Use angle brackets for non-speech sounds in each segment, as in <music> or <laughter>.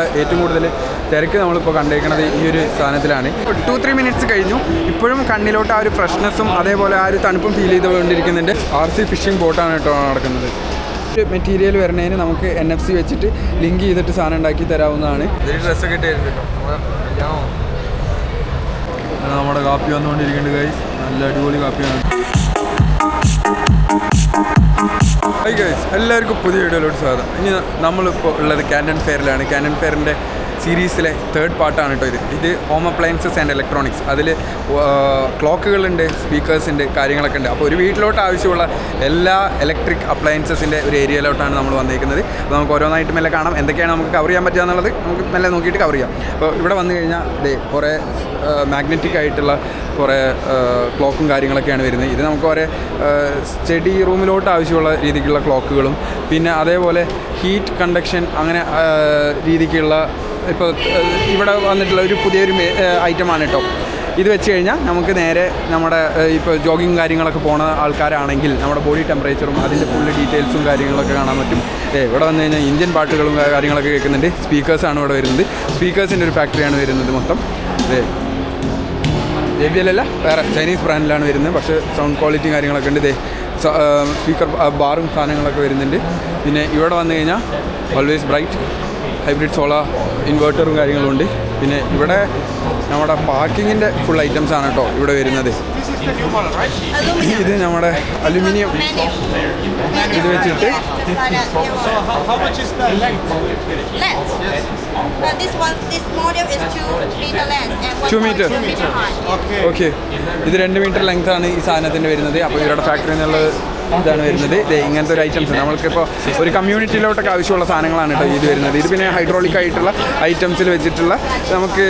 ഇവിടെ ഏറ്റവും കൂടുതൽ തിരക്ക് നമ്മളിപ്പോൾ കണ്ടേക്കുന്നത് ഈ ഒരു സ്ഥാനത്തിലാണ് ടു ത്രീ മിനിറ്റ്സ് കഴിഞ്ഞു. ഇപ്പോഴും കണ്ണിലോട്ട് ആ ഒരു ഫ്രഷ്നെസ്സും അതേപോലെ ആ ഒരു തണുപ്പും ഫീൽ ചെയ്തുകൊണ്ടിരിക്കുന്നുണ്ട്. ആർ സി ഫിഷിംഗ് ബോട്ടാണ് കേട്ടോ നടക്കുന്നത്. മെറ്റീരിയൽ വരുന്നതിന് നമുക്ക് എൻ എഫ് സി വെച്ചിട്ട് ലിങ്ക് ചെയ്തിട്ട് സാധനം ഉണ്ടാക്കി തരാവുന്നതാണ്. ഡ്രസ്സൊക്കെ നമ്മുടെ കാപ്പി വന്നുകൊണ്ടിരിക്കുന്നുണ്ട് ഗൈസ് നല്ല അടിപൊളി കാപ്പിയാണ്. ഹൈ ഗൈസ് എല്ലാവർക്കും പുതിയ വീഡിയോയിലോട്ട് സ്വാഗതം. ഇനി നമ്മളിപ്പോൾ ഉള്ളത് ക്യാൻഡൻ ഫെയറിലാണ് ക്യാൻഡൻ ഫെയറിന്റെ സീരീസിലെ തേർഡ് പാർട്ടാണ് കേട്ടോ ഇത്. ഇത് ഹോം അപ്ലയൻസസ് ആൻഡ് ഇലക്ട്രോണിക്സ് അതിൽ ക്ലോക്കുകളുണ്ട് സ്പീക്കേഴ്സിന്റെ കാര്യങ്ങളൊക്കെ ഉണ്ട് അപ്പോൾ ഒരു വീട്ടിലോട്ട് ആവശ്യമുള്ള എല്ലാ ഇലക്ട്രിക് അപ്ലയൻസസിന്റെ ഒരു ഏരിയയിലോട്ടാണ് നമ്മൾ വന്നിരിക്കുന്നത് അപ്പോൾ നമുക്ക് ഓരോന്നായിട്ട് മെല്ലെ കാണാം. എന്തൊക്കെയാണ് നമുക്ക് കവർ ചെയ്യാൻ പറ്റുക എന്നുള്ളത് നമുക്ക് മെല്ലെ നോക്കിയിട്ട് കവർ ചെയ്യാം. അപ്പോൾ ഇവിടെ വന്നു കഴിഞ്ഞാൽ ഇതേ കുറേ മാഗ്നറ്റിക് ആയിട്ടുള്ള കുറേ ക്ലോക്കും കാര്യങ്ങളൊക്കെയാണ് വരുന്നത്. ഇത് നമുക്ക് കുറേ സ്റ്റഡി റൂമിലോട്ട് ആവശ്യമുള്ള രീതിക്കുള്ള ക്ലോക്കുകളും പിന്നെ അതേപോലെ ഹീറ്റ് കണ്ടക്ഷൻ അങ്ങനെ രീതിക്കുള്ള ഇപ്പോൾ ഇവിടെ വന്നിട്ടുള്ള ഒരു പുതിയൊരു ഐറ്റമാണ് കേട്ടോ. ഇത് വെച്ച് കഴിഞ്ഞാൽ നമുക്ക് നേരെ നമ്മുടെ ഇപ്പോൾ ജോഗിങ് കാര്യങ്ങളൊക്കെ പോണ ആൾക്കാരാണെങ്കിൽ നമ്മുടെ ബോഡി ടെമ്പറേച്ചറും അതിന്റെ ഫുൾ ഡീറ്റെയിൽസും കാര്യങ്ങളൊക്കെ കാണാൻ പറ്റും. ഇവിടെ വന്നു കഴിഞ്ഞാൽ ഇന്ത്യൻ പാട്ടുകളും കാര്യങ്ങളൊക്കെ കേൾക്കുന്നുണ്ട്. സ്പീക്കേഴ്സാണ് ഇവിടെ വരുന്നത്. സ്പീക്കേഴ്സിന്റെ ഒരു ഫാക്ടറിയാണ് വരുന്നത് മൊത്തം. ജെ ബി അല്ല വേറെ ചൈനീസ് ബ്രാൻഡിലാണ് വരുന്നത്. പക്ഷേ സൗണ്ട് ക്വാളിറ്റി കാര്യങ്ങളൊക്കെ ഉണ്ട്. ഇതേ സ്പീക്കർ ബാറും സാധനങ്ങളൊക്കെ വരുന്നുണ്ട്. പിന്നെ ഇവിടെ വന്നു കഴിഞ്ഞാൽ ഓൾവേസ് ബ്രൈറ്റ് ഹൈബ്രിഡ് സോളാർ ഇൻവേർട്ടറും കാര്യങ്ങളും ഉണ്ട് പിന്നെ ഇവിടെ നമ്മുടെ പാർക്കിങ്ങിന്റെ ഫുൾ ഐറ്റംസ് ആണ് കേട്ടോ ഇവിടെ വരുന്നത്. ഇത് നമ്മുടെ അലുമിനിയം. ഇത് വെച്ചിട്ട് ടു മീറ്റർ. ഓക്കെ ഇത് രണ്ട് മീറ്റർ ലെങ്ത് ആണ് ഈ സാധനത്തിന്റെ വരുന്നത് അപ്പോൾ ഇവരുടെ ഫാക്ടറിയിൽ ഇതാണ് വരുന്നത്. ഇങ്ങനത്തെ ഒരു ഐറ്റംസ് നമ്മൾക്കിപ്പോൾ ഒരു കമ്മ്യൂണിറ്റിയിലോട്ടൊക്കെ ആവശ്യമുള്ള സാധനങ്ങളാണ് കേട്ടോ ഇത് വരുന്നത്. ഇത് പിന്നെ ഹൈഡ്രോളിക് ആയിട്ടുള്ള ഐറ്റംസിൽ വെച്ചിട്ടുള്ള നമുക്ക്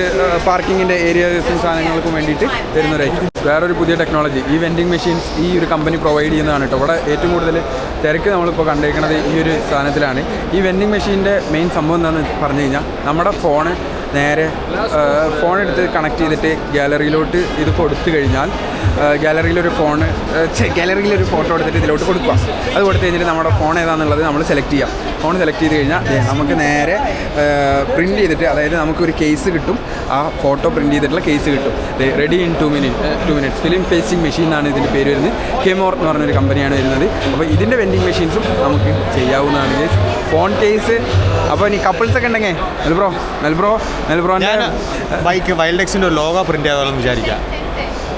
പാർക്കിങ്ങിന്റെ ഏരിയസും സാധനങ്ങൾക്കും വേണ്ടിയിട്ട് വരുന്ന ഒരു ഐറ്റം വേറൊരു പുതിയ ടെക്നോളജി ഈ വെൻഡിങ് മെഷീൻസ് ഈ ഒരു കമ്പനി പ്രൊവൈഡ് ചെയ്യുന്നതാണ് കേട്ടോ. ഇവിടെ ഏറ്റവും കൂടുതൽ തിരക്ക് നമ്മളിപ്പോൾ കണ്ടേക്കുന്നത് ഈ ഒരു സാധനത്തിലാണ്. ഈ വെൻഡിങ് മെഷീന്റെ മെയിൻ സംഭവം എന്താണെന്ന് പറഞ്ഞു കഴിഞ്ഞാൽ നമ്മുടെ ഫോണ് നേരെ ഫോൺ എടുത്ത് കണക്ട് ചെയ്തിട്ട് ഗാലറിയിലോട്ട് ഇത് കൊടുത്തു കഴിഞ്ഞാൽ ഗാലറിയിലൊരു ഫോൺ ഗാലറിയിലൊരു ഫോട്ടോ എടുത്തിട്ട് ഇതിലോട്ട് കൊടുക്കുക. അത് കൊടുത്തു കഴിഞ്ഞിട്ട് നമ്മുടെ ഫോൺ ഏതാണെന്നുള്ളത് നമ്മൾ സെലക്ട് ചെയ്യാം. ഫോൺ സെലക്ട് ചെയ്ത് കഴിഞ്ഞാൽ നമുക്ക് നേരെ പ്രിന്റ് ചെയ്തിട്ട് അതായത് നമുക്കൊരു കേസ് കിട്ടും. ആ ഫോട്ടോ പ്രിന്റ് ചെയ്തിട്ടുള്ള കേസ് കിട്ടും. Ready in two minute two minutes film pasting machine എന്നാണ് ഇതിന്റെ പേര് വരുന്നത്. കെമോർ എന്ന് പറഞ്ഞൊരു കമ്പനിയാണ് വരുന്നത്. അപ്പോൾ ഇതിന്റെ വെൻഡിങ് മെഷീൻസും നമുക്ക് ചെയ്യാവുന്നതാണ്. ഫോൺ കേസ് അപ്പോൾ ഇനി കപ്പിൾസ് ഒക്കെ ഉണ്ടെങ്കിൽ നെൽബ്രോ നെൽബ്രോ നെൽബ്രോ ബൈക്ക് വൈൽഡ് എക്സിന്റെ ലോഗോ പ്രിന്റ് ചെയ്തോളെന്ന് വിചാരിക്കാം.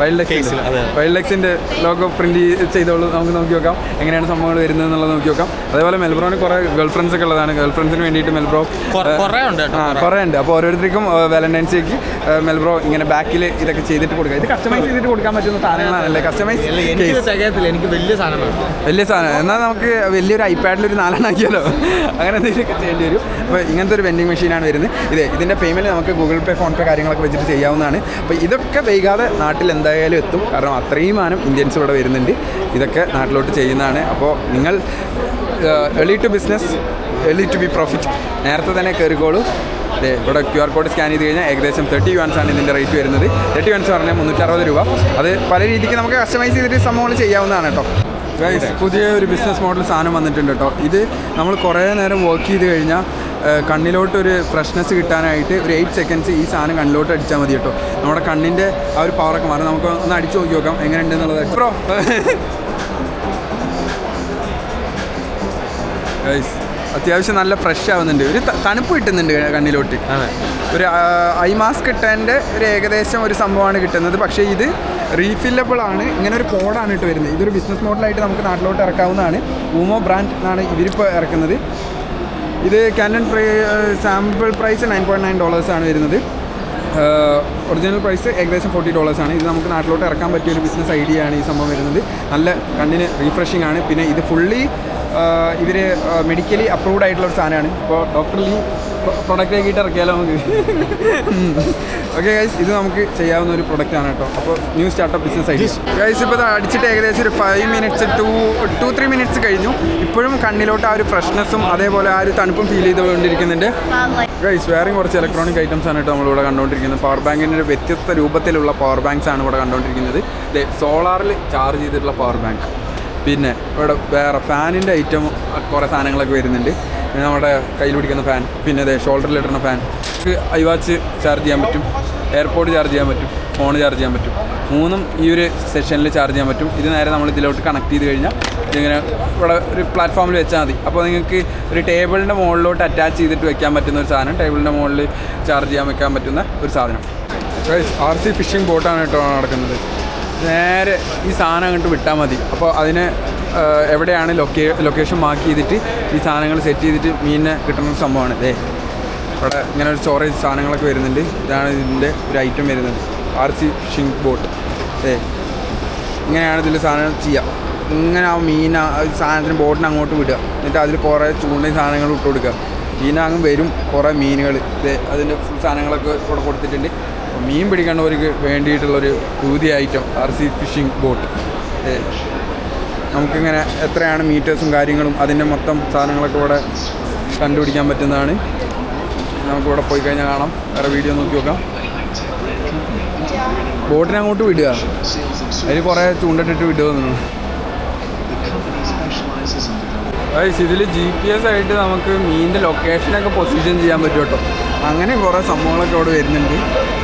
വൈൽഡ് Case വൈൽഡ് എക്സിന്റെ ലോഗോ പ്രിന്റ് ചെയ്തോളൂ. നമുക്ക് നോക്കി നോക്കാം. എങ്ങനെയാണ് സംഭവങ്ങൾ വരുന്നത് എന്നുള്ളത് നോക്കി നോക്കാം. അതേപോലെ മെൽബ്രോണിൽ കുറേ ഗേൾ ഫ്രണ്ട്സ് ഒക്കെ ഉള്ളതാണ്. ഗേൾ ഫ്രണ്ട്സിന് വേണ്ടിയിട്ട് മെൽബ്രോ കൊറ- ഉണ്ട് കേട്ടോ, ആ കുറേ. കുറേ ഉണ്ട്. അപ്പോൾ ഓരോരുത്തർക്കും വാലന്റൈൻസ് ഡേക്ക് മെൽബ്രോ ഇങ്ങനെ ബാക്കിൽ ഇതൊക്കെ ചെയ്തിട്ട് കൊടുക്കുക ഇത് കസ്റ്റമൈസ് ചെയ്തിട്ട് കൊടുക്കാൻ പറ്റുന്ന സാധനങ്ങളാണല്ലേ? കസ്റ്റമൈസ് എനിക്ക് വലിയ സാധനമാണ് വലിയ സാധനം. എന്നാൽ നമുക്ക് വലിയൊരു ഐപാഡിൽ ഒരു നാലെണ്ണം ആക്കിയല്ലോ അങ്ങനെ എന്തെങ്കിലുമൊക്കെ ചെയ്യേണ്ടി വരും. അപ്പോൾ ഇങ്ങനത്തെ ഒരു വെൻഡിങ് മെഷീനാണ് വരുന്നത്. ഇത് ഇതിന്റെ പേയ്മെന്റ് നമുക്ക് ഗൂഗിൾ പേ ഫോൺ പേ കാര്യങ്ങളൊക്കെ വെച്ചിട്ട് ചെയ്യാവുന്നതാണ്. അപ്പോൾ ഇതൊക്കെ വൈകാതെ നാട്ടിൽ എന്തായാലും എത്തും. കാരണം അത്രയും മാനം ഇന്ത്യൻസ് ഇവിടെ വരുന്നുണ്ട്. ഇതൊക്കെ നാട്ടിലോട്ട് ചെയ്യുന്നതാണ്. അപ്പോൾ നിങ്ങൾ early to business early to be profit നേരത്തെ തന്നെ കയറിക്കോളൂ. ഇവിടെ ക്യു ആർ കോഡ് സ്കാൻ ചെയ്ത് കഴിഞ്ഞാൽ ഏകദേശം തേർട്ടി യുവാൻസ് ആണ് ഇതിന്റെ റേറ്റ് വരുന്നത്. തേർട്ടി യുവാൻസ് പറഞ്ഞാൽ മുന്നൂറ്ററുപത് രൂപ. അത് പല രീതിക്ക് നമുക്ക് കസ്റ്റമൈസ് ചെയ്തിട്ട് സംഭവങ്ങൾ ചെയ്യാവുന്നതാണ് കേട്ടോ. പുതിയ ഒരു ബിസിനസ് മോഡൽ സാധനം വന്നിട്ടുണ്ട് കേട്ടോ. ഇത് നമ്മൾ കുറേ നേരം വർക്ക് ചെയ്ത് കഴിഞ്ഞാൽ കണ്ണിലോട്ടൊരു ഫ്രഷ്നെസ് കിട്ടാനായിട്ട് ഒരു എയ്റ്റ് സെക്കൻഡ്സ് ഈ സാധനം കണ്ണിലോട്ട് അടിച്ചാൽ മതി കേട്ടോ. നമ്മുടെ കണ്ണിന്റെ ആ ഒരു പവറൊക്കെ മാറി. നമുക്ക് ഒന്ന് അടിച്ചു നോക്കി നോക്കാം എങ്ങനെയുണ്ട് എന്നുള്ളത് ബ്രോ അത്യാവശ്യം നല്ല ഫ്രഷ് ആവുന്നുണ്ട്. ഒരു തണുപ്പ് കിട്ടുന്നുണ്ട് കണ്ണിലോട്ട്. ഒരു ഐ മാസ്ക് കിട്ടേന്റെ ഒരു ഏകദേശം ഒരു സംഭവമാണ് കിട്ടുന്നത്. പക്ഷേ ഇത് റീഫില്ലബിൾ ആണ്. ഇങ്ങനെ ഒരു കോഡാണ് ഇട്ട് വരുന്നത്. ഇതൊരു ബിസിനസ് മോഡലായിട്ട് നമുക്ക് നാട്ടിലോട്ട് ഇറക്കാവുന്നതാണ്. ഊമോ ബ്രാൻഡ് എന്നാണ് ഇവരിപ്പോൾ ഇറക്കുന്നത്. ഇത് Canon പ്രൈ sample price nine point nine ഡോളേഴ്സാണ് വരുന്നത്. ഒറിജിനൽ പ്രൈസ് ഏകദേശം ഫോർട്ടി ഡോളേഴ്സാണ് ഇത് നമുക്ക് നാട്ടിലോട്ട് ഇറക്കാൻ പറ്റിയ ഒരു ബിസിനസ് ഐഡിയ ആണ് ഈ സംഭവം വരുന്നത്. നല്ല കണ്ണിന് റീഫ്രഷിംഗ് ആണ്. പിന്നെ ഇത് ഫുള്ളി ഇവർ മെഡിക്കലി അപ്രൂവ്ഡ് ആയിട്ടുള്ള ഒരു സാധനമാണ്. ഇപ്പോൾ ഡോക്ടർ ലീ പ്രൊഡക്റ്റ് ആക്കിയിട്ട് ഇറക്കിയാലോ നമുക്ക്? <laughs> ഓക്കെ ഗൈസ് ഇത് നമുക്ക് ചെയ്യാവുന്ന ഒരു പ്രൊഡക്റ്റ് ആണ് കേട്ടോ. അപ്പോൾ ന്യൂ സ്റ്റാർട്ടപ്പ് ബിസിനസ് ആയിട്ട് ഗൈസ് ഇപ്പോൾ ഇത് അടിച്ചിട്ട് ഏകദേശം ഒരു five minutes two two three minutes കഴിഞ്ഞു. ഇപ്പോഴും കണ്ണിലോട്ട് ആ ഒരു ഫ്രഷ്നെസ്സും അതേപോലെ ആ ഒരു തണുപ്പും ഫീൽ ചെയ്തുകൊണ്ടിരിക്കുന്നുണ്ട്. ഗൈസ് വേറെയും കുറച്ച് ഇലക്ട്രോണിക് ഐറ്റംസ് ആണ് കേട്ടോ നമ്മളിവിടെ കണ്ടുകൊണ്ടിരിക്കുന്നത് പവർ ബാങ്കിന്റെ ഒരു വ്യത്യസ്ത രൂപത്തിലുള്ള പവർ ബാങ്ക്സ് ആണ് ഇവിടെ കണ്ടുകൊണ്ടിരിക്കുന്നത് സോളാറിൽ ചാർജ് ചെയ്തിട്ടുള്ള പവർ ബാങ്ക് പിന്നെ ഇവിടെ വേറെ ഫാനിന്റെ ഐറ്റം കുറേ സാധനങ്ങളൊക്കെ വരുന്നുണ്ട്. നമ്മുടെ കയ്യിൽ പിടിക്കുന്ന ഫാൻ പിന്നെ അതെ ഷോൾഡറിൽ ഇടുന്ന ഫാൻ. ഐ വാച്ച് ചാർജ് ചെയ്യാൻ പറ്റും എയർപോർട്ട് ചാർജ് ചെയ്യാൻ പറ്റും ഫോൺ ചാർജ് ചെയ്യാൻ പറ്റും. മൂന്നും ഈ ഒരു സെഷനിൽ ചാർജ് ചെയ്യാൻ പറ്റും. ഇത് നേരെ നമ്മൾ ഇതിലോട്ട് കണക്ട് ചെയ്ത് കഴിഞ്ഞാൽ ഇങ്ങനെ ഇവിടെ ഒരു പ്ലാറ്റ്ഫോമിൽ വെച്ചാൽ മതി. അപ്പോൾ നിങ്ങൾക്ക് ഒരു ടേബിളിന്റെ മുകളിലോട്ട് അറ്റാച്ച് ചെയ്തിട്ട് വെക്കാൻ പറ്റുന്ന ഒരു സാധനം ടേബിളിന്റെ മുകളിൽ ചാർജ് ചെയ്യാൻ വെക്കാൻ പറ്റുന്ന ഒരു സാധനം. ആർ സി ഫിഷിംഗ് ബോട്ടാണ് കേട്ടോ നടക്കുന്നത്. നേരെ ഈ സാധനം അങ്ങോട്ട് വിട്ടാൽ മതി. അപ്പോൾ അതിന് എവിടെയാണ് ലൊക്കേ ലൊക്കേഷൻ മാർക്ക് ചെയ്തിട്ട് ഈ സാധനങ്ങൾ സെറ്റ് ചെയ്തിട്ട് മീനിനെ കിട്ടുന്ന സംഭവമാണ്. ഇതേ ഇവിടെ ഇങ്ങനെ ഒരു സ്റ്റോറേജ് സാധനങ്ങളൊക്കെ വരുന്നുണ്ട്. ഇതാണ് ഇതിന്റെ ഒരു ഐറ്റം വരുന്നത്. ആർ സി ഫിഷിംഗ് ബോട്ട് ഏ ഇങ്ങനെയാണ് ഇതിൽ സാധനം ചെയ്യുക ഇങ്ങനെ ആ മീൻ ആ സാധനത്തിന് ബോട്ടിന് അങ്ങോട്ട് വിടുക. എന്നിട്ട് അതിൽ കുറേ ചൂണ്ടയും സാധനങ്ങൾ ഇട്ട് കൊടുക്കുക. മീനങ്ങ് വരും കുറേ മീനുകൾ അതിന്റെ ഫുൾ സാധനങ്ങളൊക്കെ ഇവിടെ കൊടുത്തിട്ടുണ്ട്. മീൻ പിടിക്കുന്നവർക്ക് വേണ്ടിയിട്ടുള്ളൊരു പുതിയ item R C fishing boat നമുക്കിങ്ങനെ എത്രയാണ് മീറ്റേഴ്സും കാര്യങ്ങളും അതിന്റെ മൊത്തം സാധനങ്ങളൊക്കെ ഇവിടെ കണ്ടുപിടിക്കാൻ പറ്റുന്നതാണ്. നമുക്കിവിടെ പോയി കഴിഞ്ഞാൽ കാണാം. വേറെ വീഡിയോ നോക്കി നോക്കാം. ബോട്ടിനെ അങ്ങോട്ട് വിടുക. അതിൽ കുറേ ചൂണ്ടിട്ടിട്ട് വിടുക തോന്നുന്നു. ഇതിൽ ജി പി എസ് ആയിട്ട് നമുക്ക് മീനിന്റെ ലൊക്കേഷനൊക്കെ പൊസിഷൻ ചെയ്യാൻ പറ്റും കേട്ടോ. അങ്ങനെ കുറേ സംഭവങ്ങളൊക്കെ അവിടെ വരുന്നുണ്ട്.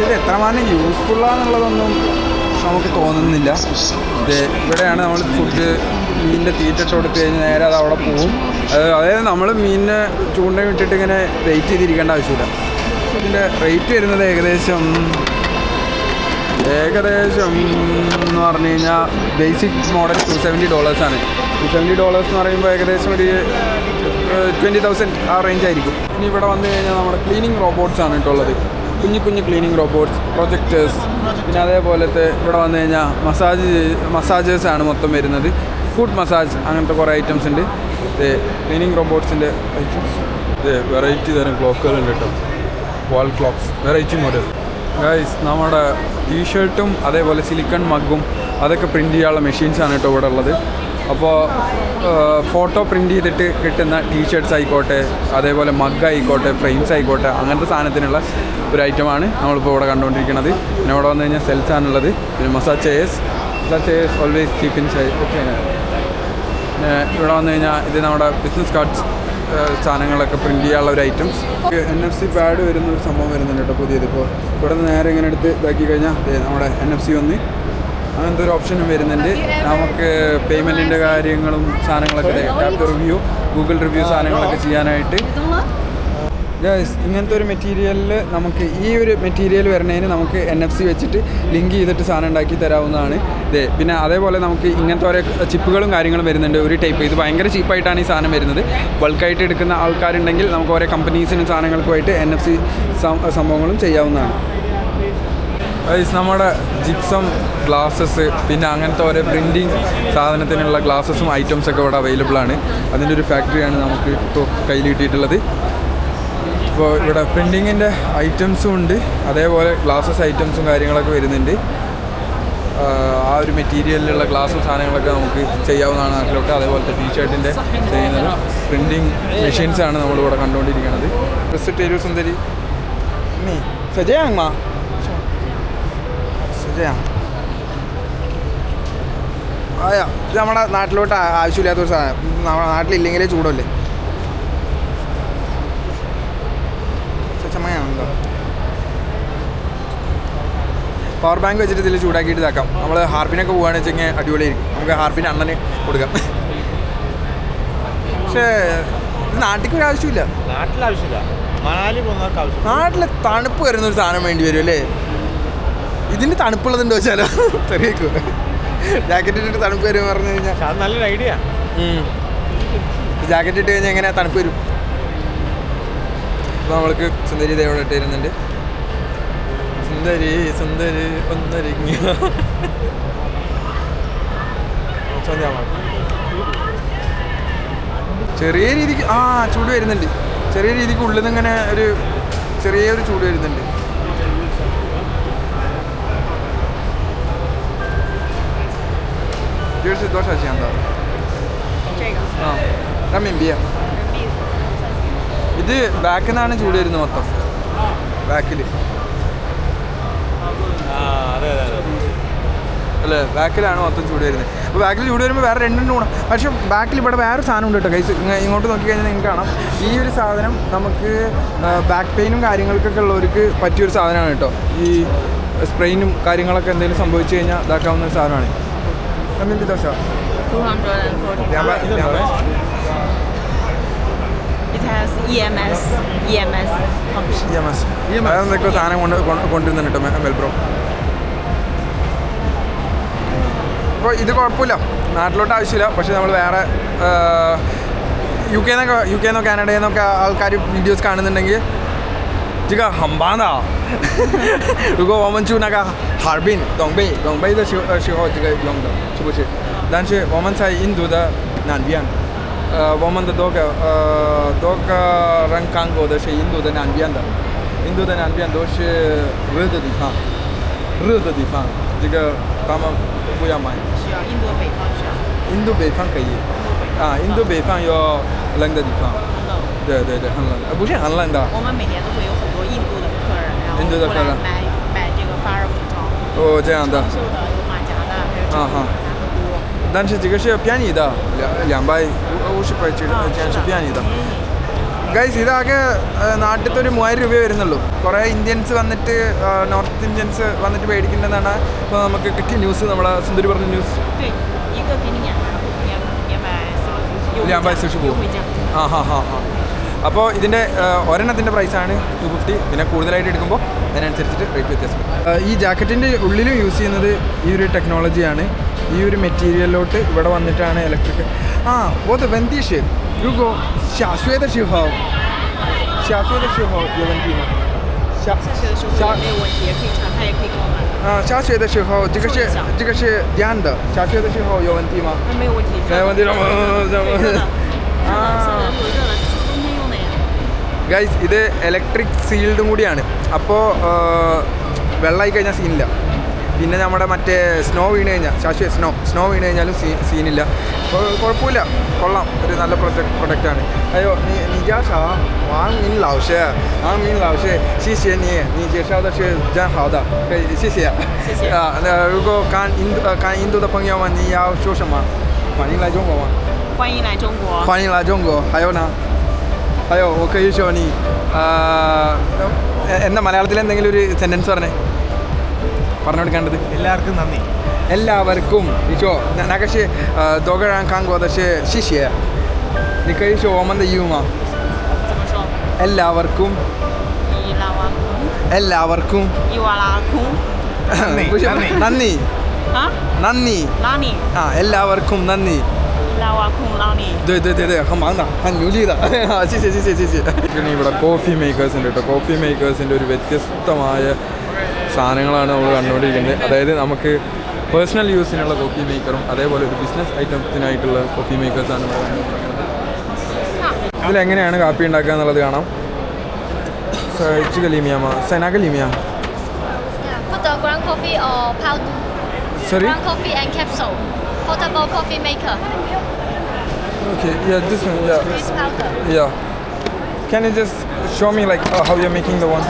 ഇത് എത്രമാത്രം യൂസ്ഫുള്ളാന്നുള്ളതൊന്നും നമുക്ക് തോന്നുന്നില്ല. ഇത് ഇവിടെയാണ് നമ്മൾ ഫുഡ് മീനിന്റെ തീറ്റിട്ട് കൊടുത്തു കഴിഞ്ഞാൽ നേരെ അത് അവിടെ പോവും. അതായത് നമ്മൾ മീനിനെ ചൂണ്ട വിട്ടിട്ട് ഇങ്ങനെ വെയിറ്റ് ചെയ്തിരിക്കേണ്ട ആവശ്യമില്ല. ഇതിന്റെ റേറ്റ് വരുന്നത് ഏകദേശം ഏകദേശം എന്ന് പറഞ്ഞു കഴിഞ്ഞാൽ ബേസിക് മോഡൽ ടു സെവന്റി ഡോളേഴ്സാണ് ടു സെവന്റി ഡോളേഴ്സ് എന്ന് പറയുമ്പോൾ ഏകദേശം ഒരു ട്വന്റി തൗസൻഡ് ആ റേഞ്ച് ആയിരിക്കും. ഇനി ഇവിടെ വന്നു കഴിഞ്ഞാൽ നമ്മുടെ ക്ലീനിങ് റോബോട്ട്സ് ആണ് കേട്ടോ ഉള്ളത്. കുഞ്ഞു കുഞ്ഞു ക്ലീനിങ് റോബോട്ട്സ് പ്രൊജക്റ്റേഴ്സ് പിന്നെ അതേപോലത്തെ ഇവിടെ വന്നു കഴിഞ്ഞാൽ മസാജ് മസാജേഴ്സ് ആണ് മൊത്തം വരുന്നത്. ഫുഡ് മസാജ് അങ്ങനത്തെ കുറേ ഐറ്റംസ് ഉണ്ട്. ക്ലീനിങ് റോബോട്ട്സിന്റെ ഐറ്റംസ് വെറൈറ്റി തരം ക്ലോക്കുകളുണ്ട് കേട്ടോ. Wall clocks variety model guys നമ്മുടെ ടീഷർട്ടും അതേപോലെ സിലിക്കൺ മഗ്ഗും അതൊക്കെ പ്രിന്റ് ചെയ്യാനുള്ള മെഷീൻസാണ് കേട്ടോ ഇവിടെ ഉള്ളത്. അപ്പോൾ ഫോട്ടോ പ്രിന്റ് ചെയ്തിട്ട് കിട്ടുന്ന ടീഷർട്ട്സ് ആയിക്കോട്ടെ അതേപോലെ മഗ് ആയിക്കോട്ടെ ഫ്രെയിംസ് ആയിക്കോട്ടെ അങ്ങനത്തെ സാധനത്തിനുള്ള ഒരു ഐറ്റമാണ് നമ്മളിപ്പോൾ ഇവിടെ കണ്ടുകൊണ്ടിരിക്കുന്നത് പിന്നെ ഇവിടെ വന്നു കഴിഞ്ഞാൽ സെൽസ് ആണുള്ളത്. പിന്നെ massage chairs massage chairs always cheap in ചൈ പിന്നെ ഇവിടെ വന്നു കഴിഞ്ഞാൽ ഇത് നമ്മുടെ ബിസിനസ് കാർഡ്സ് സാധനങ്ങളൊക്കെ പ്രിന്റ് ചെയ്യാനുള്ള ഒരു items N F C pad വരുന്ന ഒരു സംഭവം വരുന്നുണ്ട് കേട്ടോ പുതിയത് ഇപ്പോൾ ഇവിടെ നിന്ന് നേരെ ഇങ്ങനെ എടുത്ത് ഇതാക്കി കഴിഞ്ഞാൽ നമ്മുടെ എൻ എഫ് സി വന്ന് അങ്ങനത്തെ ഒരു ഓപ്ഷനും വരുന്നുണ്ട്. നമുക്ക് പേയ്മെന്റിന്റെ കാര്യങ്ങളും സാധനങ്ങളൊക്കെ ടാപ്പ് റിവ്യൂ ഗൂഗിൾ റിവ്യൂ സാധനങ്ങളൊക്കെ ചെയ്യാനായിട്ട്. ഇങ്ങനത്തെ ഒരു മെറ്റീരിയലിൽ നമുക്ക് ഈ ഒരു മെറ്റീരിയൽ വരുന്നതിന് നമുക്ക് എൻ എഫ് സി വെച്ചിട്ട് ലിങ്ക് ചെയ്തിട്ട് സാധനം ഉണ്ടാക്കി തരാവുന്നതാണ്. ഇത് പിന്നെ അതേപോലെ നമുക്ക് ഇങ്ങനത്തെ ഓരോ ചിപ്പുകളും കാര്യങ്ങളും വരുന്നുണ്ട്. ഒരു ടൈപ്പ് ഇത് ഭയങ്കര ചീപ്പായിട്ടാണ് ഈ സാധനം വരുന്നത്. ബൾക്കായിട്ട് എടുക്കുന്ന ആൾക്കാരുണ്ടെങ്കിൽ നമുക്ക് ഓരോ കമ്പനീസിനും സാധനങ്ങൾക്കുമായിട്ട് എൻ എഫ് സി സംഭവങ്ങളും ചെയ്യാവുന്നതാണ്. നമ്മുടെ ജിപ്സം ഗ്ലാസ്സസ് പിന്നെ അങ്ങനത്തെ ഓരോ പ്രിന്റിങ് സാധനത്തിനുള്ള ഗ്ലാസസും ഐറ്റംസൊക്കെ ഇവിടെ അവൈലബിൾ ആണ്. അതിന്റെ ഒരു ഫാക്ടറിയാണ് നമുക്ക് ഇപ്പോൾ കയ്യിൽ കിട്ടിയിട്ടുള്ളത്. ഇപ്പോൾ ഇവിടെ പ്രിന്റിങ്ങിന്റെ ഐറ്റംസും ഉണ്ട്. അതേപോലെ ഗ്ലാസ്സസ് ഐറ്റംസും കാര്യങ്ങളൊക്കെ വരുന്നുണ്ട്. ആ ഒരു മെറ്റീരിയലിലുള്ള ഗ്ലാസും സാധനങ്ങളൊക്കെ നമുക്ക് ചെയ്യാവുന്നതാണ് നാട്ടിലോട്ട് അതേപോലത്തെ ടീഷർട്ടിന്റെ ചെയ്യുന്നത്. പ്രിന്റിങ് മെഷീൻസാണ് നമ്മളിവിടെ കണ്ടുകൊണ്ടിരിക്കുന്നത്. ഡ്രസ്സ് ടേരു സുന്ദരി. നീ സജയാങ്മാ ആയാ ഇത് നമ്മുടെ നാട്ടിലോട്ട് ആവശ്യമില്ലാത്തൊരു സാധനം. നമ്മുടെ നാട്ടിലില്ലെങ്കിലേ ചൂടല്ലേ? പവർ ബാങ്ക് വെച്ചിട്ട് ഇതിൽ ചൂടാക്കിയിട്ട് ഇതാക്കാം. നമ്മൾ ഹാർപ്പിനൊക്കെ പോകുകയാണെന്ന് വെച്ച് കഴിഞ്ഞാൽ അടിപൊളിയായിരിക്കും. നമുക്ക് ഹാർപ്പിന് അണ്ണന് കൊടുക്കാം. പക്ഷേ നാട്ടിലേക്ക് ഒരു ആവശ്യമില്ല. നാട്ടിൽ ആവശ്യമില്ല മണാലി പോകുന്നവർക്ക് ആവശ്യം നാട്ടിൽ തണുപ്പ് വരുന്ന ഒരു സാധനം വേണ്ടി വരും അല്ലേ? ഇതിന് തണുപ്പുള്ളതുണ്ടോ വെച്ചാലോ? തെറിയേക്കോ. ജാക്കറ്റ് ഇട്ടിട്ട് തണുപ്പ് വരും പറഞ്ഞു കഴിഞ്ഞാൽ അത് നല്ലൊരു ഐഡിയ. ജാക്കറ്റ് ഇട്ട് കഴിഞ്ഞാൽ എങ്ങനെയാ തണുപ്പ് വരും? അപ്പോൾ നമ്മൾക്ക് സുന്ദരി ദേവോടെ ഇട്ട് തരുന്നുണ്ട്. സുന്ദരി സുന്ദരി ഒന്നരിങ്ങ. ചെറിയ രീതിക്ക് ആ ചൂട് വരുന്നുണ്ട്. ചെറിയ രീതിക്ക് ഉള്ളിൽ നിന്ന് ഇങ്ങനെ ഒരു ചെറിയൊരു ചൂട് വരുന്നുണ്ട്. 就是多少钱的？这个啊，人民币。ഇത് ബാക്കിൽ നിന്നാണ് ചൂട് വരുന്നത് മൊത്തം ബാക്കിൽ ആ അതെ അതെ അതെ അല്ലേ ബാക്കിലാണ് മൊത്തം ചൂട് വരുന്നത് അപ്പോൾ ബാക്കിൽ ചൂട് വരുമ്പോൾ വേറെ രണ്ടെണ്ണം കൂടെ പക്ഷേ ബാക്കിൽ ഇവിടെ വേറെ സാധനം ഉണ്ട് കേട്ടോ കൈസ് ഇങ്ങോട്ട് നോക്കിക്കഴിഞ്ഞാൽ നിങ്ങൾക്ക് കാണാം ഈ ഒരു സാധനം നമുക്ക് ബാക്ക് പെയിനും കാര്യങ്ങൾക്കൊക്കെ ഉള്ളവർക്ക് പറ്റിയൊരു സാധനമാണ് കേട്ടോ ഈ സ്പ്രെയിനും കാര്യങ്ങളൊക്കെ എന്തെങ്കിലും സംഭവിച്ചു കഴിഞ്ഞാൽ ഇതാക്കാവുന്ന ഒരു സാധനമാണ് എന്തിൻ്റെ ദോശ 240. ഞാൻ പ- ഞാൻ പ- It has E EMS, EMS function. EMS. അതെന്തൊക്കെ സാധനം കൊണ്ട് കൊണ്ട് കൊണ്ടുവരുന്നുണ്ട് കേട്ടോ മെ- മെൽബ്രോ അപ്പോൾ ഇത് കുഴപ്പമില്ല നാട്ടിലോട്ട് ആവശ്യമില്ല പക്ഷേ നമ്മൾ വേറെ യു കെ നിന്നൊക്കെ യു കെ നിന്നോ കാനഡയിൽ നിന്നൊക്കെ ആൾക്കാർ വീഡിയോസ് കാണുന്നുണ്ടെങ്കിൽ 这个很棒的。 <laughs> 哈尔滨、东北、东北的时候呃时候，这个用的是不是？但是我们在印度的南边，呃，我们的多个呃多个人看过的是印度的南边的，印度的南边都是热的地方，热的地方，这个他们不要买。需要印度北方需要印度北方可以，啊，印度北方有冷的地方，很冷。对对对，很冷，呃不是很冷的，我们每年都会有很多印度的客人，然后印度的客人。过来买哦这样的。长袖的有马甲的，还有这啊哈种马甲很多。但是这个是便宜的，两两百五十块钱啊，这样是是的便宜的。便宜。ഗൈസ് ഇതാകെ നാട്ടിലത്തെ ഒരു മൂവായിരം രൂപ വരുന്നുള്ളൂ കുറേ ഇന്ത്യൻസ് വന്നിട്ട് നോർത്ത് ഇന്ത്യൻസ് വന്നിട്ട് മേടിക്കേണ്ടതാണ് ഇപ്പോൾ നമുക്ക് കിട്ടിയ ന്യൂസ് നമ്മളെ സുന്ദരി പറഞ്ഞ ന്യൂസ് 对，一个给你两百两两百四十优惠两百价四十五优惠价。ആ ഹാ ഹാ ഹാ അപ്പോൾ ഇതിൻ്റെ ഒരെണ്ണത്തിൻ്റെ പ്രൈസാണ് ടു ഫിഫ്റ്റി പിന്നെ കൂടുതലായിട്ട് എടുക്കുമ്പോൾ അതിനനുസരിച്ചിട്ട് റേറ്റ് വ്യത്യാസം വരും. ആ, ഈ ജാക്കറ്റിൻ്റെ ഉള്ളിലും യൂസ് ചെയ്യുന്നത് ഈ ഒരു ടെക്നോളജിയാണ് ഈ ഒരു മെറ്റീരിയലിലോട്ട് ഇവിടെ വന്നിട്ടാണ് ഇലക്ട്രിക് ആ ഓത് വെന്തീഷ് രുഗോ ശാശ്വത ശിവഹാവ് ശാശ്വത ശിവഹാവ്有问题吗下下雪的时候下没有问题，也可以穿，他也可以跟我买，啊，下雪的时候，这个是注意一下这个是这样的，下雪的时候有问题吗？那没有问题。没有问题了吗？对，热的，热的，啊 ഗൈസ് ഇത് ഇലക്ട്രിക് സീൽഡും കൂടിയാണ് അപ്പോൾ വെള്ളമായി കഴിഞ്ഞാൽ സീനില്ല പിന്നെ നമ്മുടെ മറ്റേ സ്നോ വീണ് കഴിഞ്ഞാൽ ശാശ്വത സ്നോ സ്നോ വീണ് കഴിഞ്ഞാലും സീ സീനില്ല അപ്പോൾ കുഴപ്പമില്ല കൊള്ളാം ഒരു നല്ല പ്രൊജക്ട് പ്രൊഡക്റ്റാണ് അയ്യോ നീ നീ家啥王明老师王明老师谢谢你你介绍的是真好的可以谢谢谢谢啊那如果看印度呃看印度的朋友们你要说什么欢迎来中国吗欢迎来中国。欢迎来中国。还有呢？ അയ്യോ ഓക്കെ യു ഷോണി. എന്താ മലയാളത്തിൽ എന്തെങ്കിലും ഒരു സെന്റൻസ് പറഞ്ഞേ? പറഞ്ഞു കൊടുക്കേണ്ടത് എല്ലാവർക്കും നന്ദി. എല്ലാവർക്കും. ഇഷോ നകശ് ദോഗഴാങ്കോദശ് ശിഷ്യ. നിക്കഴിഷോ ഓമന്ത യൂമ എല്ലാവർക്കും. എല്ലാവർക്കും. നന്ദി. നന്ദി. ആ എല്ലാവർക്കും നന്ദി. 拉瓦空拉你。对对对对，很忙的，很牛力的，谢谢谢谢谢谢。പിന്നെ <laughs> ഇവിടെ കോഫി മേക്കേഴ്സ് ഉണ്ട് കേട്ടോ കോഫി മേക്കേഴ്സിൻ്റെ ഒരു വ്യത്യസ്തമായ സാധനങ്ങളാണ് നമ്മൾ കണ്ടുകൊണ്ടിരിക്കുന്നത് അതായത് നമുക്ക് പേഴ്സണൽ യൂസിനുള്ള കോഫി മേക്കറും അതേപോലെ ഒരു ബിസിനസ് ഐറ്റംസിനായിട്ടുള്ള കോഫി മേക്കേഴ്സാണ് ഇവിടെ കണ്ടുകൊണ്ടിരിക്കുന്നത് ഇതിലെങ്ങനെയാണ് കാപ്പി ഉണ്ടാക്കുക എന്നുള്ളത് കാണാം സൈച്ചുകലീമിയാമ സെനാകലീമിയ Yeah, put the ground coffee or powder. Sorry Ground coffee and capsule. portable coffee maker. Okay, yeah, this one, yeah. This powder. Yeah. Can you just show me like uh, how you're making the one?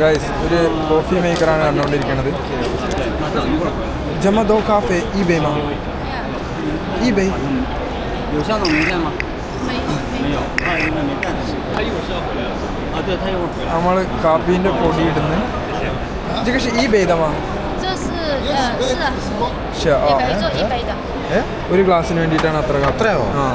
Guys ഒരു coffee മേക്കറാണ് കണ്ടുകൊണ്ടിരിക്കുന്നത് ജമദോ കാഫെ ഈ ബൈമ ഈ by നമ്മൾ കാപ്പീന്റെ പൊടി ഇടുന്നു ഈ ബൈതമാണ് 呃是啊，是啊也可以做一杯的。ഒരു ഗ്ലാസ്സിന് വേണ്ടിയിട്ടാണ് അത്ര കാപ്പി അത്രയാവോ? ആ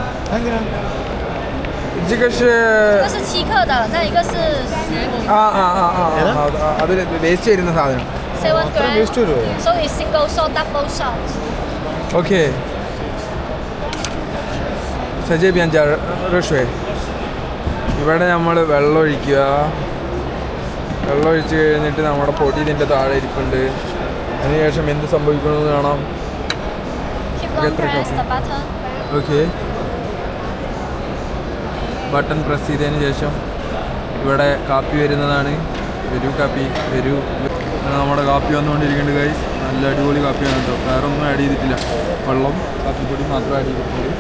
这个是这个是七克的，那一个是十五ആ ആ ആ ആ ആ, ആ, അത് വേസ്റ്റ് വരുന്ന സാധനം seven gram. waste വരുമോ? So it's single salt, double salt. Okay സജേബിയാൻ റഷ്വേ ഇവിടെ നമ്മൾ വെള്ളം ഒഴിക്കുക വെള്ളം ഒഴിച്ച് കഴിഞ്ഞിട്ട് നമ്മുടെ പൊടി ഇതിൻ്റെ താഴെ ഇരിപ്പുണ്ട് അതിനുശേഷം എന്ത് സംഭവിക്കണമെന്ന് കാണാം. ഓക്കെ ബട്ടൺ പ്രസ് ചെയ്തതിന് ശേഷം ഇവിടെ കാപ്പി വരുന്നതാണ്. വരൂ കാപ്പി വരൂ. നമ്മുടെ കാപ്പി വന്നുകൊണ്ടിരിക്കുന്നുണ്ട് ഗൈസ് നല്ല അടിപൊളി കാപ്പിയാണ് കേട്ടോ. വേറെ ഒന്നും ആഡ് ചെയ്തിട്ടില്ല. വെള്ളം കാപ്പിപ്പൊടി മാത്രം ആഡ് ചെയ്തിട്ടുണ്ട്.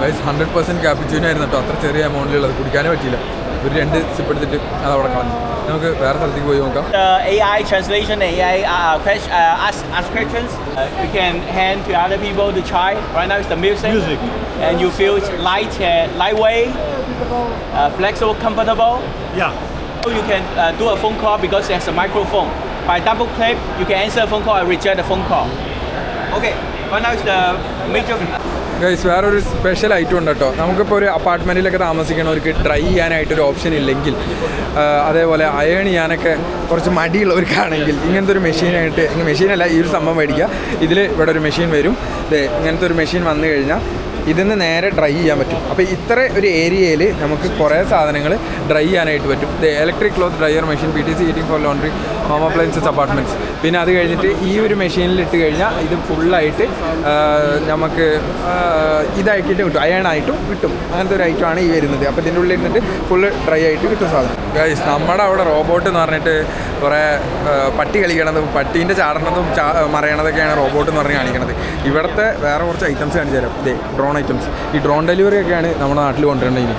ഗൈസ് ഹൺഡ്രഡ് പെർസെന്റ് കാപ്പിച്ചുവിനായിരുന്നു കേട്ടോ. അത്ര ചെറിയ എമൗണ്ടിലുള്ളത് കുടിക്കാനേ പറ്റിയില്ല. ഒരു രണ്ട് സിപ്പ് എടുത്തിട്ട് അത് അവിടെ കളഞ്ഞു നമുക്ക് വേറെ സ്ഥലത്തേക്ക് പോയി നോക്കാം uh, AI translation, AI uh, question, uh, ask, ask questions. Uh, we can hand to other people to try. Right now it's the music. Music. And you feel it's light, uh, lightweight, uh, flexible, comfortable. Yeah. So you can uh, do a phone call because there's a microphone. By double click, you can answer a phone call and reject the phone call. Okay, right now it's the major. guys വേറൊരു special item ഉണ്ട് കേട്ടോ. നമുക്കിപ്പോൾ ഒരു അപ്പാർട്ട്മെന്റിലൊക്കെ താമസിക്കണവർക്ക് dry ചെയ്യാനായിട്ടൊരു option ഇല്ലെങ്കിൽ അതേപോലെ iron ചെയ്യാനൊക്കെ കുറച്ച് മടിയുള്ളവർക്കാണെങ്കിൽ ഇങ്ങനത്തെ ഒരു മെഷീനായിട്ട് മെഷീനല്ല ഈ ഒരു സംഭവം മേടിക്കുക. ഇതിൽ ഇവിടെ ഒരു മെഷീൻ വരും. ദേ ഇങ്ങനത്തെ ഒരു മെഷീൻ വന്നു കഴിഞ്ഞാൽ ഇതിന്ന് നേരെ ഡ്രൈ ചെയ്യാൻ പറ്റും. അപ്പോൾ ഇത്ര ഒരു ഏരിയയിൽ നമുക്ക് കുറേ സാധനങ്ങൾ ഡ്രൈ ചെയ്യാനായിട്ട് പറ്റും. Electric cloth dryer machine P T C heating for laundry home appliances apartments പിന്നെ അത് കഴിഞ്ഞിട്ട് ഈ ഒരു മെഷീനിൽ ഇട്ട് കഴിഞ്ഞാൽ ഇത് ഫുള്ളായിട്ട് നമുക്ക് ഇതാക്കിയിട്ട് കിട്ടും. അയണായിട്ടും കിട്ടും. അങ്ങനത്തെ ഒരു ഐറ്റമാണ് ഈ വരുന്നത്. അപ്പോൾ ഇതിന്റെ ഉള്ളിൽ ഇരുന്നിട്ട് ഫുള്ള് ഡ്രൈ ആയിട്ട് കിട്ടും സാധനം. ഗൈസ് നമ്മുടെ അവിടെ റോബോട്ട് എന്ന് പറഞ്ഞിട്ട് കുറേ പട്ടി കളിക്കണതും പട്ടീന്റെ ചാടണതും മറയണതൊക്കെയാണ് റോബോട്ട് എന്ന് പറഞ്ഞ് കാണിക്കണത്. ഇവിടുത്തെ വേറെ കുറച്ച് ഐറ്റംസ് കാണിച്ചു തരാം. ഇതേ ഡ്രോൺ ഐറ്റംസ് ഈ ഡ്രോൺ ഡെലിവറി ഒക്കെയാണ് നമ്മുടെ നാട്ടിൽ കൊണ്ടുവരേണ്ടത് ഇനി.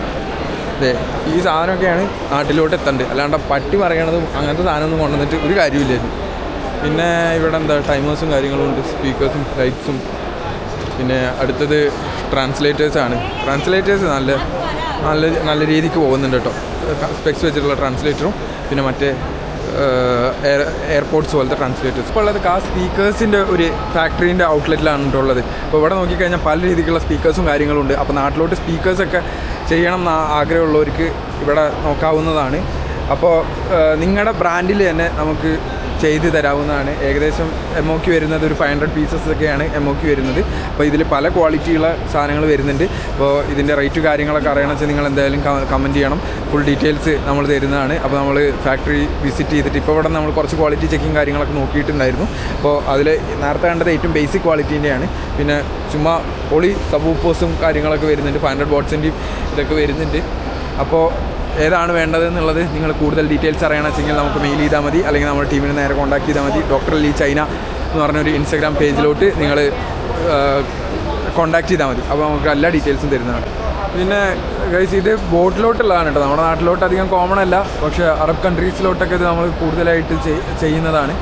അതെ ഈ സാധനമൊക്കെയാണ് നാട്ടിലോട്ട് എത്തേണ്ടത്. അല്ലാണ്ട് പട്ടി പറയണതും അങ്ങനത്തെ സാധനമൊന്നും കൊണ്ടുവന്നിട്ട് ഒരു കാര്യമില്ലായിരുന്നു പിന്നെ ഇവിടെ എന്താ ടൈമേഴ്സും കാര്യങ്ങളും ഉണ്ട്. സ്പീക്കേഴ്സും ലൈറ്റ്സും പിന്നെ അടുത്തത് ട്രാൻസ്ലേറ്റേഴ്സാണ് ട്രാൻസ്ലേറ്റേഴ്സ് നല്ല നല്ല നല്ല രീതിക്ക് പോകുന്നുണ്ട് കേട്ടോ. സ്പെക്സ് വെച്ചിട്ടുള്ള ട്രാൻസ്ലേറ്ററും പിന്നെ മറ്റേ എയർ എയർപോർട്ട്സ് പോലത്തെ ട്രാൻസ്ലേറ്റേഴ്സ് ഇപ്പോൾ ഉള്ളത് ആ സ്പീക്കേഴ്സിന്റെ ഒരു ഫാക്ടറീന്റെ ഔട്ട്ലെറ്റിലാണ് ഉള്ളത് അപ്പോൾ ഇവിടെ നോക്കിക്കഴിഞ്ഞാൽ പല രീതിക്കുള്ള സ്പീക്കേഴ്സും കാര്യങ്ങളും ഉണ്ട്. അപ്പോൾ നാട്ടിലോട്ട് സ്പീക്കേഴ്സൊക്കെ ചെയ്യണം എന്ന് ആഗ്രഹമുള്ളവർക്ക് ഇവിടെ നോക്കാവുന്നതാണ്. അപ്പോൾ നിങ്ങളുടെ ബ്രാൻഡിൽ തന്നെ നമുക്ക് ചെയ്ത് തരാവുന്നതാണ്. ഏകദേശം എം ഒ വരുന്നത് ഒരു ഫൈവ് ഹൺഡ്രഡ് പീസസ് ഒക്കെയാണ് എം ഒ വരുന്നത്. അപ്പോൾ ഇതിൽ പല ക്വാളിറ്റിയുള്ള സാധനങ്ങൾ വരുന്നുണ്ട്. അപ്പോൾ ഇതിന്റെ റേറ്റ് കാര്യങ്ങളൊക്കെ അറിയണം വെച്ചാൽ നിങ്ങൾ എന്തായാലും കമന്റ് ചെയ്യണം. ഫുൾ ഡീറ്റെയിൽസ് നമ്മൾ തരുന്നതാണ്. അപ്പോൾ നമ്മൾ ഫാക്ടറി വിസിറ്റ് ചെയ്തിട്ട് ഇപ്പോൾ ഇവിടെ നമ്മൾ കുറച്ച് ക്വാളിറ്റി ചെക്കിങ് കാര്യങ്ങളൊക്കെ നോക്കിയിട്ടുണ്ടായിരുന്നു. അപ്പോൾ അതിൽ നേരത്തെ കണ്ടത് ഏറ്റവും ബേസിക് ക്വാളിറ്റീന്റെയാണ് പിന്നെ ചുമ്മാ പൊളി സബൂപ്പോസും കാര്യങ്ങളൊക്കെ വരുന്നുണ്ട്. ഫൈവ് ഹൺഡ്രഡ് വാട്ട്സിന്റെയും ഇതൊക്കെ വരുന്നുണ്ട്. അപ്പോൾ ഏതാണ് വേണ്ടത് എന്നുള്ളത് നിങ്ങൾ കൂടുതൽ ഡീറ്റെയിൽസ് അറിയണം വെച്ചെങ്കിൽ നമുക്ക് മെയിൽ ചെയ്താൽ മതി. അല്ലെങ്കിൽ നമ്മുടെ ടീമിനെ നേരെ കോൺടാക്ട് ചെയ്താൽ മതി. ഡോക്ടർ ലീ ചൈന എന്ന് പറഞ്ഞൊരു ഇൻസ്റ്റാഗ്രാം പേജിലോട്ട് നിങ്ങൾ കോൺടാക്ട് ചെയ്താൽ മതി. അപ്പോൾ നമുക്ക് എല്ലാ ഡീറ്റെയിൽസും തരുന്നതാണ്. പിന്നെ ഗൈസ് ഇത് ബോട്ടിലോട്ടുള്ളതാണ് കേട്ടോ. നമ്മുടെ നാട്ടിലോട്ട് അധികം കോമൺ അല്ല. പക്ഷേ അറബ് കൺട്രീസിലോട്ടൊക്കെ ഇത് നമ്മൾ കൂടുതലായിട്ട് ചെയ്യുന്നതാണ്.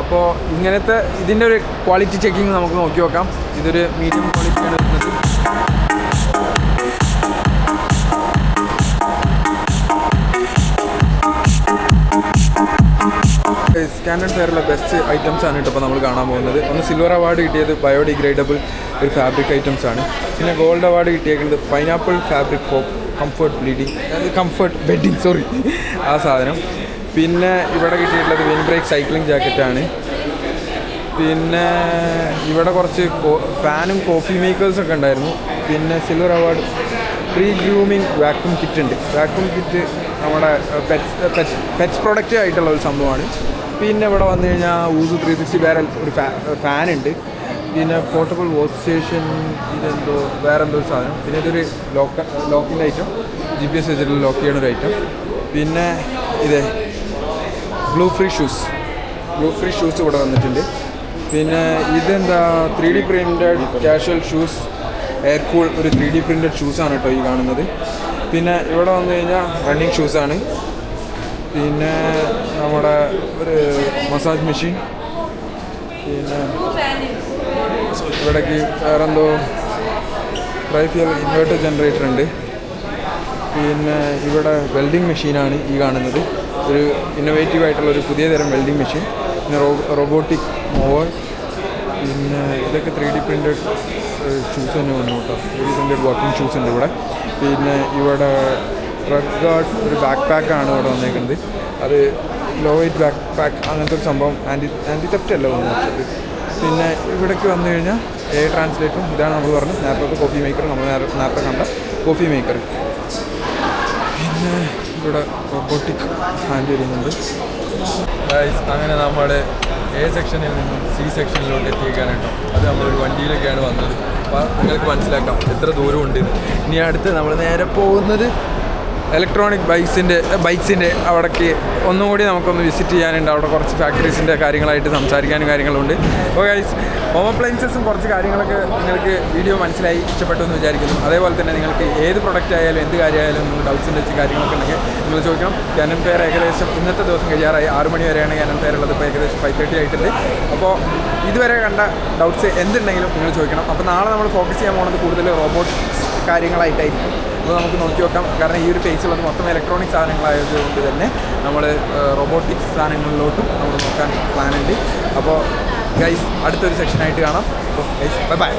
അപ്പോൾ ഇങ്ങനത്തെ ഇതിന്റെ ഒരു ക്വാളിറ്റി ചെക്കിങ് നമുക്ക് നോക്കി നോക്കാം. ഇതൊരു മീഡിയം ക്വാളിറ്റിയാണ് സ്കാൻഡഡ് ഫെയറിലെ ബെസ്റ്റ് ഐറ്റംസ് ആണ് കേട്ടോ ഇപ്പോൾ നമ്മൾ കാണാൻ പോകുന്നത്. ഒന്ന് സിൽവർ അവാർഡ് കിട്ടിയത് ബയോഡിഗ്രേഡബിൾ ഒരു ഫാബ്രിക് ഐറ്റംസ് ആണ്. പിന്നെ ഗോൾഡ് അവാർഡ് കിട്ടിയേക്കുന്നത് pineapple fabric comfort bleeding comfort bedding sorry ആ സാധനം. പിന്നെ ഇവിടെ കിട്ടിയിട്ടുള്ളത് വിൻ ബ്രേക്ക് സൈക്ലിംഗ് ജാക്കറ്റാണ് പിന്നെ ഇവിടെ കുറച്ച് പാനും കോഫി മേക്കേഴ്സൊക്കെ ഉണ്ടായിരുന്നു. പിന്നെ silver award pre grooming vacuum kit ഉണ്ട്. വാക്യൂം കിറ്റ് നമ്മുടെ പെറ്റ്സ് പെറ്റ്സ് പെറ്റ്സ് പ്രൊഡക്റ്റ് ആയിട്ടുള്ള ഒരു സംഭവമാണ്. പിന്നെ ഇവിടെ വന്നു കഴിഞ്ഞാൽ ഊസു ത്രീ സിക്സ്റ്റി വേറെ ഒരു ഫാൻ ഉണ്ട്. പിന്നെ പോർട്ടബിൾ വാച്ച് സ്റ്റേഷൻ ഇതെന്തോ വേറെ എന്തോ ഒരു സാധനം. പിന്നെ ഇതൊരു ലോക്ക ലോക്കിന്റെ ഐറ്റം ജി പി എസ് വെച്ചിട്ട് ലോക്ക് ചെയ്യണ ഒരു ഐറ്റം പിന്നെ ഇത് blue free shoes blue free shoes ഇവിടെ വന്നിട്ടുണ്ട്. പിന്നെ ഇതെന്താ three D printed casual shoes air cool ഒരു ത്രീ ഡി പ്രിന്റഡ് ഷൂസാണ് കേട്ടോ ഈ കാണുന്നത്. പിന്നെ ഇവിടെ വന്നു കഴിഞ്ഞാൽ റണ്ണിങ് ഷൂസാണ് പിന്നെ നമ്മുടെ ഒരു മസാജ് മെഷീൻ. പിന്നെ ഇവിടേക്ക് വേറെന്തോ ട്രൈഫിയൽ ഇൻവേർട്ടർ ജനറേറ്റർ ഉണ്ട്. പിന്നെ ഇവിടെ വെൽഡിംഗ് മെഷീനാണ് ഈ കാണുന്നത്. ഒരു ഇന്നോവേറ്റീവ് ആയിട്ടുള്ള ഒരു പുതിയ തരം വെൽഡിംഗ് മെഷീൻ. പിന്നെ റോബോട്ടിക് മോവർ. പിന്നെ ഇതൊക്കെ ത്രീ ഡി പ്രിന്റഡ് ഷൂസ് തന്നെ വന്നു കേട്ടോ. Three D printed working shoes ഉണ്ട് ഇവിടെ. പിന്നെ ഇവിടെ ട്രക്ക് ഗാർഡ് ഒരു ബാക്ക് പാക്കാണ് ഇവിടെ വന്നേക്കുന്നത്. അത് ലോ വെയ്റ്റ് ബാക്ക് പാക്ക് അങ്ങനത്തെ ഒരു സംഭവം ആന്റി ആന്റി തെഫ്റ്റ് അല്ല വന്നത്. പിന്നെ ഇവിടേക്ക് വന്നു കഴിഞ്ഞാൽ എ ട്രാൻസ്ലേറ്ററും ഇതാണ് നമ്മൾ പറഞ്ഞത്. നേരത്തെ കോഫി മേക്കർ നമ്മൾ നേര- നേരത്തെ കണ്ട കോഫി മേക്കർ പിന്നെ ഇവിടെ റോബോട്ടിക് ഹാൻഡ് വരുന്നുണ്ട് അങ്ങനെ നമ്മൾ എ സെക്ഷനിൽ നിന്നും സി സെക്ഷനിലോട്ട് എത്തിയേക്കാണ് കേട്ടോ. അത് നമ്മളൊരു വണ്ടിയിലൊക്കെയാണ് വന്നത്. അപ്പോൾ നിങ്ങൾക്ക് മനസ്സിലാക്കാം എത്ര ദൂരമുണ്ട് ഇനി അടുത്ത് നമ്മൾ നേരെ പോകുന്നത് ഇലക്ട്രോണിക് ബൈക്സിന്റെ ബൈക്സിന്റെ അവിടേക്ക് ഒന്നും കൂടി നമുക്കൊന്ന് വിസിറ്റ് ചെയ്യാനുണ്ട്. അവിടെ കുറച്ച് ഫാക്ടറീസിന്റെ കാര്യങ്ങളായിട്ട് സംസാരിക്കാനും കാര്യങ്ങളുണ്ട്. അപ്പോൾ ഗൈസ് ഹോം അപ്ലയൻസസും കുറച്ച് കാര്യങ്ങളൊക്കെ നിങ്ങൾക്ക് വീഡിയോ മനസ്സിലായി ഇഷ്ടപ്പെട്ടു എന്ന് വിചാരിക്കുന്നു. അതേപോലെ തന്നെ നിങ്ങൾക്ക് ഏത് പ്രൊഡക്റ്റ് ആയാലും എന്ത് കാര്യമായാലും നിങ്ങൾ ഡൗട്ട്സിന്റെ വെച്ച് കാര്യങ്ങളൊക്കെ ഉണ്ടെങ്കിൽ നിങ്ങൾ ചോദിക്കണം. ക്യാനൻ ഫെയർ ഏകദേശം ഇന്നത്തെ ദിവസം കഴിയാറായി. ആറ് മണി വരെയാണ് ക്യാനൻ ഉള്ളത്. ഇപ്പോൾ ഏകദേശം ഫൈവ് തേർട്ടി ആയിട്ടുണ്ട്. അപ്പോൾ ഇതുവരെ കണ്ട ഡൗട്ട്സ് എന്തുണ്ടെങ്കിലും നിങ്ങൾ ചോദിക്കണം. അപ്പോൾ നാളെ നമ്മൾ ഫോക്കസ് ചെയ്യാൻ പോകുന്നത് കൂടുതൽ റോബോട്ട് കാര്യങ്ങളായിട്ടായിരിക്കും. അപ്പോൾ നമുക്ക് നോക്കി നോക്കാം കാരണം ഈ ഒരു ഫേസിലുള്ളത് മൊത്തം ഇലക്ട്രോണിക് സാധനങ്ങളായതുകൊണ്ട് തന്നെ നമ്മൾ റോബോട്ടിക്സ് സാധനങ്ങളിലോട്ടും നമ്മൾ നോക്കാൻ പ്ലാൻ ഉണ്ട്. അപ്പോൾ ഗൈസ് അടുത്തൊരു സെക്ഷനായിട്ട് കാണാം. അപ്പോൾ ഗൈസ് ബൈ ബൈ